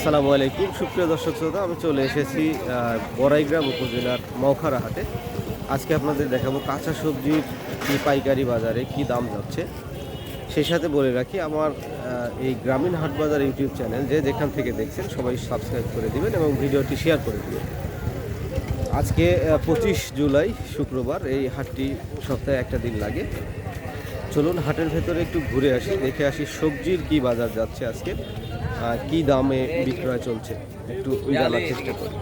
আসসালামু আলাইকুম। সুপ্রিয় দর্শক শ্রোতা, আমি চলে এসেছি বড়াইগ্রাম উপজেলার মৌখারা হাটে। আজকে আপনাদের দেখাবো কাঁচা সবজির কি পাইকারি বাজারে কি দাম যাচ্ছে। সেই সাথে বলে রাখি, আমার এই গ্রামীণ হাট বাজার ইউটিউব চ্যানেল যে যেখান থেকে দেখছেন, সবাই সাবস্ক্রাইব করে দিবেন এবং ভিডিওটি শেয়ার করে দিবেন। আজকে পঁচিশ জুলাই, শুক্রবার, এই হাটটি সপ্তাহে একটা দিন লাগে। চলুন হাটের ভেতরে একটু ঘুরে আসি, দেখে আসি সবজির কি বাজার যাচ্ছে আজকে। কি দামে বিক্রয় চলছে? একটু জানার চেষ্টা করি।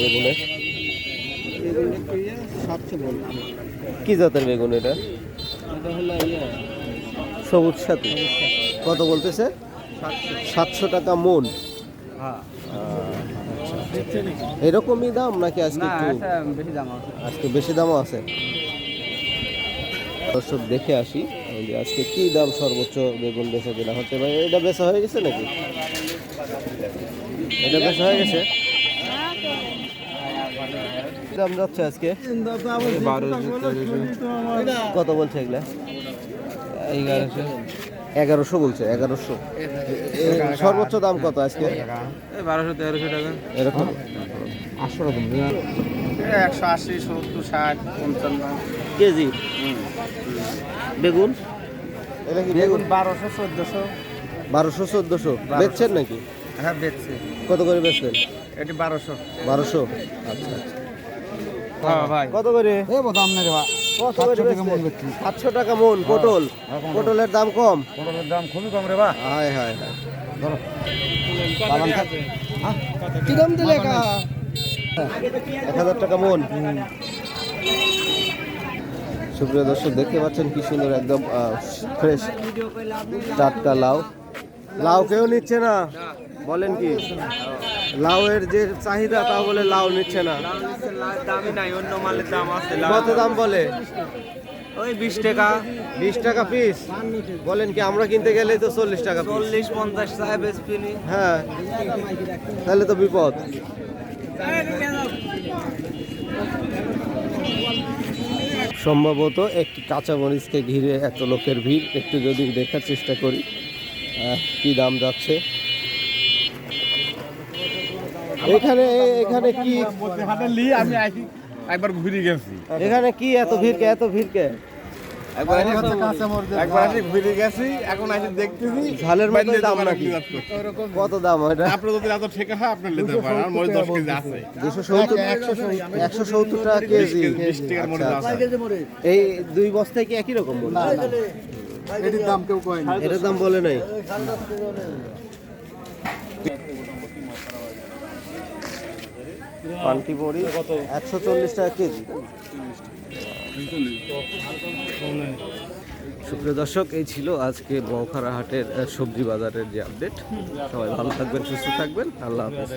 বেগুনের। কি জাতের বেগুন এটা? সবুজ সাথে। কত বলতেছে? সাতশো টাকা মন। হ্যাঁ এরকমই দাম নাকি আজকে একটু আছে। আজকে বেশি দামও আছে। দর্শক দেখে আসি। এই যে আজকে কি দাম সর্বোচ্চ বেগুন বেচা কিনা হচ্ছে? ভাই এটা বেচা হয়ে গেছে নাকি? এটা বেচা হয়ে গেছে? দাম যাচ্ছে আজকে। কত বলছে এগুলা? এগারোশো। এগারোশো বলছে এগারোশো। সর্বোচ্চ দাম কত আজকে? বারোশো তেরোশো টাকা। এরকম? আটশো রকম একশো আশি সত্তর ষাট পঞ্চান্ন। কেজি? বেগুন? এটা কি বেগুন বারোশো চোদ্দোশো। বারোশো চোদ্দোশো। বেচছেন নাকি? হ্যাঁ বেচছে। কত করে বেচলেন এটি বারোশো। বারোশো? আচ্ছা আচ্ছা। হ্যাঁ কত করে দাম নেই সাতশো টাকা মন মন পটল। হ্যাঁ, পটলের দাম কম? পটলের দাম খুবই কম রে বা হায় হায় হায়। ধরো। কি দাম দিলে এক? হাজার টাকা মন। সুপ্রিয় দর্শক দেখতে পাচ্ছেন কি সুন্দর একদম ফ্রেশ টাটকা লাউ। লাউ কেউ নিচ্ছে না। বলেন কি? লাউয়ের যে চাহিদা তা বলে লাউ নিচ্ছে না। অন্য মালের দাম আছে। কত দাম বলে? ওই বিশ টাকা। বিশ টাকা পিস বলেন কি আমরা কিনতে গেলেই তো চল্লিশ টাকা চল্লিশ পঞ্চাশ সাহেব হ্যাঁ। তাহলে তো বিপদ। সম্ভবত একটি কাঁচা মরিচকে ঘিরে এত লোকের ভিড়। একটু যদি দেখার চেষ্টা করি কি দাম যাচ্ছে? এখানে এখানে কি আমি একবার ঘুরে গেছি। এখানে কি এত ভিড়কে এত ভিড়কে? একবার একবার ঘুরে গেছি এখন আইছি দেখতেছি ঝালের বাইরে দাম নাকি? কত দাম এটা আপনার যদি এত ঠেকা হয় আপনার নিতে পারেন কেজি আছে। টাকা কেজি। টাকার মধ্যে আচ্ছা, আছে। আচ্ছা। এই দুই বস্তায় কি একই রকম বলে এটির দাম কেউ এটার দাম বলে নাই। পান্টি বড়ি একশো চল্লিশ টাকা কেজি। সুপ্রিয় দর্শক, এই ছিল আজকে বখারাহাটের সবজি বাজারের যে আপডেট সবাই ভালো থাকবেন, সুস্থ থাকবেন। আল্লাহ হাফেজ।